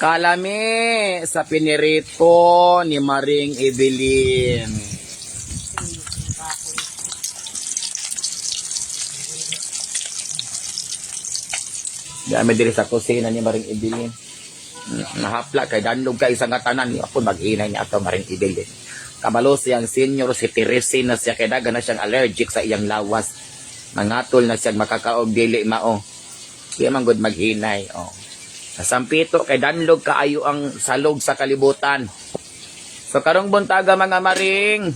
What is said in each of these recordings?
Kalami sa pinirito ni Maring Evelyn. Dami diri sa kusina ni Maring Evelyn. Nahapla kay dandog kay isang katanan ni ako mag-inay ni ato Maring Evelyn. Kabalo siyang senior si Teresina siya kay daga na siyang allergic sa iyang lawas. Mangatol na siyang makakaog dili mao. Di man maghinay. Oh. Nasampito kay danlog kaayo ang salog sa kalibutan. So karong buntaga mga maring,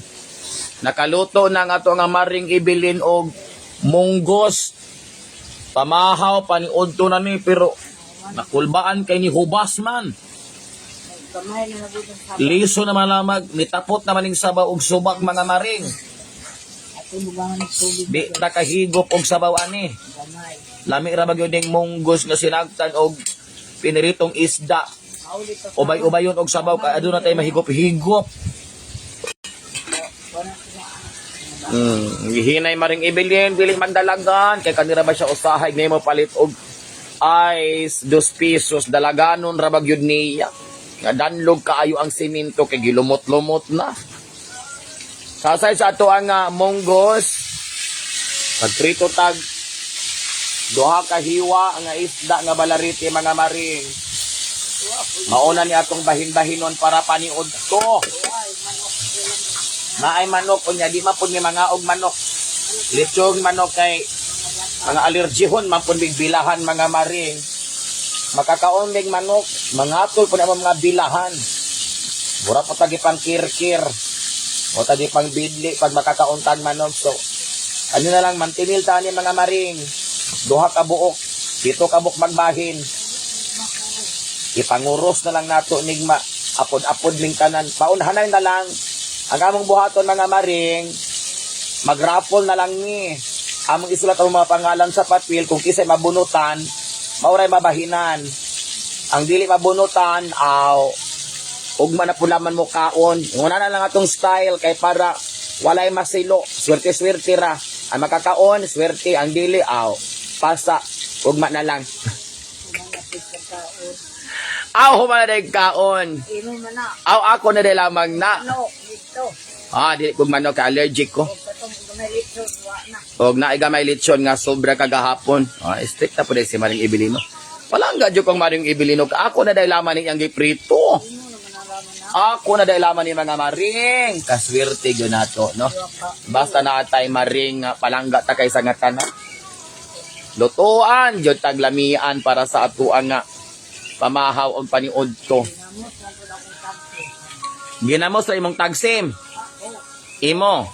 nakaluto na nga to nga maring ibilin og munggos. Pamahaw paniudto na ni pero nakulbaan kay ni hubas man. Na Liso naman lamag, nitapot naman ning sabaw og subak mga maring. Di nakahigop og sabaw ani. Lami ra ba gyud ning munggos nga sinagtan og piniritong isda. Sa Ubay-ubayon og sabaw kay aduna tay mahigop-higop. Hmm, gihinay maring ibilin, dili man dalagan kay kanira ba siya usahay nimo palit og ice, dos pesos dalaganon ra ba gyud niya. Nga danlog kaayo ang simento kay gilumot-lumot na. Sasay sa ato ang ah, monggos. Pagtrito tag duha ka hiwa nga isda nga balariti mga maring. Mauna ni atong bahin-bahinon para paniod ko. Naay manok unya di mapun ni mga og manok. Lechong manok kay mga alergihon man pun bilahan mga maring. Makakaon manok, mga atol po mga bilahan. Mura pa tagi kirkir. O tagi bidli pag makakauntan manok. So, ano na lang, mantinil tani mga maring. Duha ka buok, dito ka buok magbahin. Ipanguros na lang nato nigma. Apod-apod ling tanan. Paunhanay na lang. Ang among buhaton mga maring, magrapol na lang ni. Among isulat ang mga pangalan sa papel kung kisay mabunutan, mauray mabahinan. Ang dili mabunutan, aw, ugma na pulaman mo kaon. Una na lang atong style kay para walay masilo. Swerte-swerte ra. Ang makakaon, swerte. Ang dili, aw, pasa. Ugma na lang. Aw, humana na yung kaon. Inom na na. Aw, ako na din lamang na. Ano? Dito. Ah, dili ko manok ka allergic ko. Na. Og naiga may lechon nga sobra kagahapon. Ah, strict na po si Maring Ibilino. Wala ang gadyo kong Maring Ibilino. Ako na dahil laman ni ang giprito. Ino na. Ako na dahil laman ni mga Maring. Kaswerte yun nato, no? Basta na tay Maring nga palangga ta kay sa nga tanan. Lutuan, jud taglamian para sa atuan nga pamahaw ang paniod ko. Ginamo sa imong tagsim. Imo.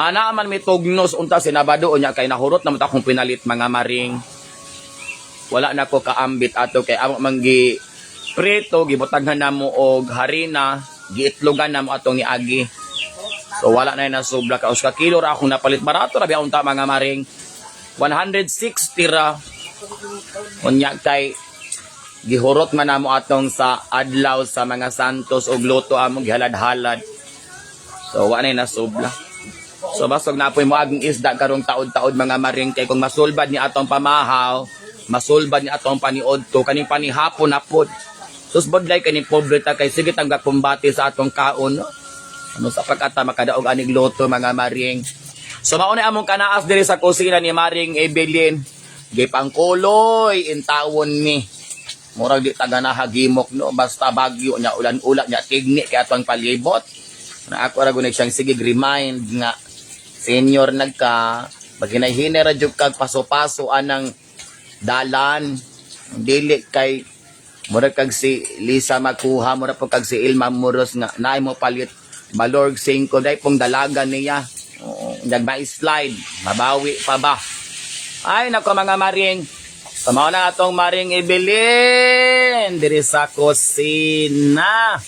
Ana man may tugnos unta sinabado unya kay nahurot naman akong pinalit mga maring. Wala na ko kaambit ato kay amo manggi prito gibutaghan namo og harina, giitlogan namo atong ni agi. So wala na yun na sobra ka uska kilo ra akong napalit barato ra biya unta mga maring. 160 ra unya kay gihurot man namo atong sa adlaw sa mga santos og luto among gihalad-halad. So wala na yun na sobra. So basog na po mo aging isda karong taod-taod mga maring kay kung masulbad ni atong pamahaw, masulbad ni atong paniod to kaning panihapon na pod. Susbodlay kaning pobre ta kay sige tang gakumbati sa atong kaon. No? Ano sa pagkata makadaog anig loto mga maring. So mauna among kanaas diri sa kusina ni Maring Evelyn. Gipangkuloy intawon ni. Murag di taga na hagimok no basta bagyo nya ulan-ulan nya tigni kay atong palibot. Na ako ra gunay siyang sige remind nga senior nagka maghinay-hinay jud kag paso-paso anang dalan dili kay murag kag si Lisa makuha murag po kag si Ilma Muros nga naay mo palit balorg 5 dai pong dalaga niya. Oo, nagba slide. Mabawi pa ba? Ay nako mga maring. Tama na atong maring Evelyn diri sa kusina.